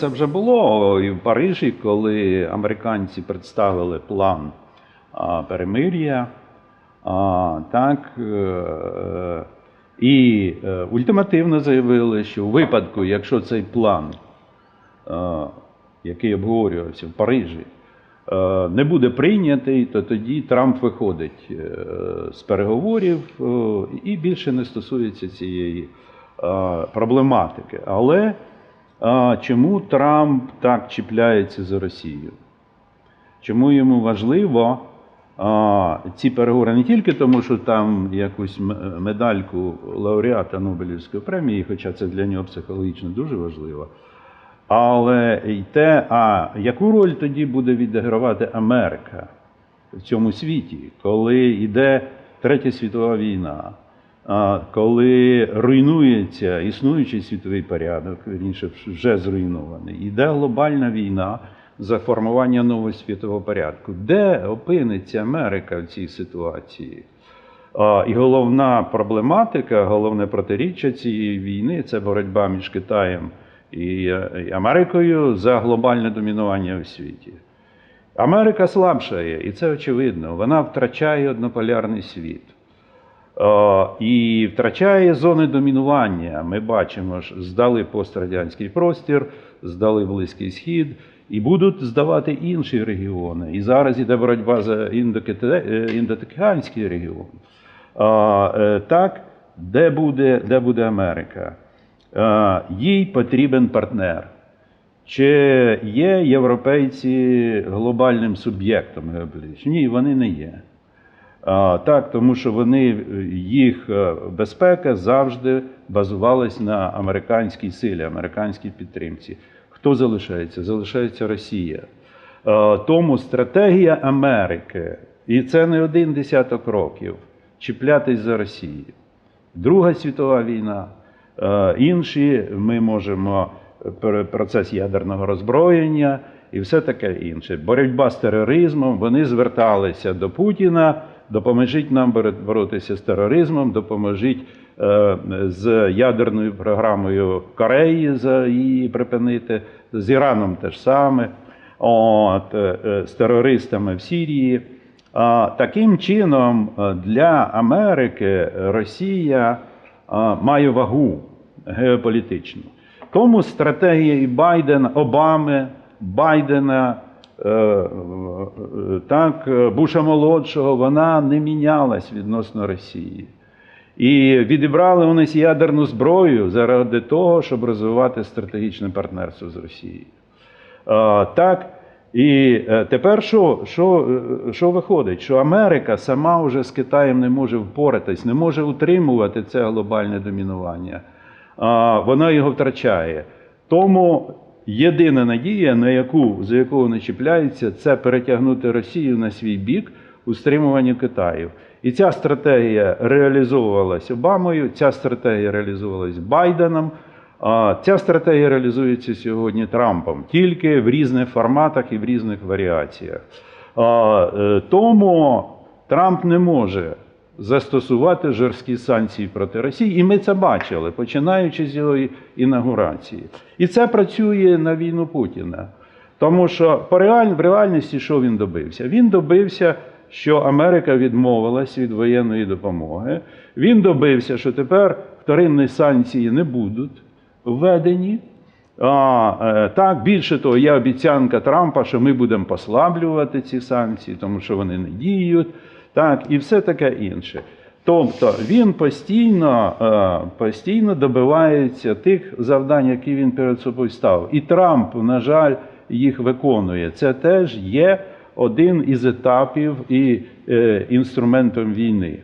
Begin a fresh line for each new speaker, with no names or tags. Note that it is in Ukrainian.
Це вже було і в Парижі, коли американці представили план перемир'я. Так, е, і е, ультимативно заявили, що у випадку, якщо цей план, е, який обговорювався в Парижі, е, не буде прийнятий, то тоді Трамп виходить е, з переговорів е, і більше не стосується цієї е, проблематики. Але чому Трамп так чіпляється за Росію? Чому йому важливо ці переговори не тільки тому, що там якусь медальку лауреата Нобелівської премії, хоча це для нього психологічно дуже важливо, але й те, а яку роль тоді буде відігравати Америка в цьому світі, коли йде Третя світова війна, коли руйнується існуючий світовий порядок, вірніше вже зруйнований, йде глобальна війна за формування нового світового порядку. Де опиниться Америка в цій ситуації? І головна проблематика, головне протиріччя цієї війни це боротьба між Китаєм е, і Америкою за глобальне домінування у світі. Америка слабшає, і це очевидно. Вона втрачає однополярний світ. Е, І втрачає зони домінування. Ми бачимо, що здали пострадянський простір, здали Близький Схід і будуть здавати інші регіони. І зараз іде боротьба за е, регіон. Е, Так, де буде, де буде Америка? Їй потрібен партнер. Чи є європейці глобальним суб'єктом? Ні, вони не є. Так, тому що вони, їх е, безпека завжди базувалась на американській силі, американській підтримці. Хто залишається? Залишається Росія. Е, Тому стратегія Америки, і це не один десяток років, чіплятись за Росію. Друга світова війна, е, інші ми можемо процес ядерного роззброєння і все таке інше. Боротьба з тероризмом. Вони зверталися до Путіна. Допоможіть нам боро- боротися з тероризмом, допоможіть е, з ядерною програмою Кореї за її припинити, з Іраном теж саме, от, е, е, з терористами в Сірії. Таким чином, для Америки Росія має вагу геополітичну. Тому стратегія Байдена, Обами, Байдена, так, е, Буша молодшого, вона не мінялась відносно Росії. І відібрали вони ядерну зброю заради того, щоб розвивати стратегічне партнерство з Росією. Е, Так, і е, тепер що, що, е, що виходить? Що Америка сама вже з Китаєм не може впоратись, не може утримувати це глобальне домінування. Вона його втрачає. Тому єдина надія, на яку, за яку вони чіпляються, це перетягнути Росію на свій бік у стримуванні Китаю. І ця стратегія реалізовувалась Обамою, ця стратегія реалізовувалась Байденом. А Ця стратегія реалізується сьогодні Трампом тільки в різних форматах і в різних варіаціях. Е, Тому Трамп не може застосувати жорсткі санкції проти Росії, і ми це бачили, починаючи з його інаугурації. І це працює на війну Путіна. Тому що по реаль... в реальності що він добився? Він добився, що Америка відмовилась від воєнної допомоги. Він добився, що тепер вторинні санкції не будуть введені. А, е, так, більше того, є обіцянка Трампа, що ми будемо послаблювати ці санкції, тому що вони не діють, так, і все таке інше. Тобто він постійно, е, постійно добивається тих завдань, які він перед собою ставив. І Трамп, на жаль, їх виконує. Це теж є один із етапів і е, інструментом війни.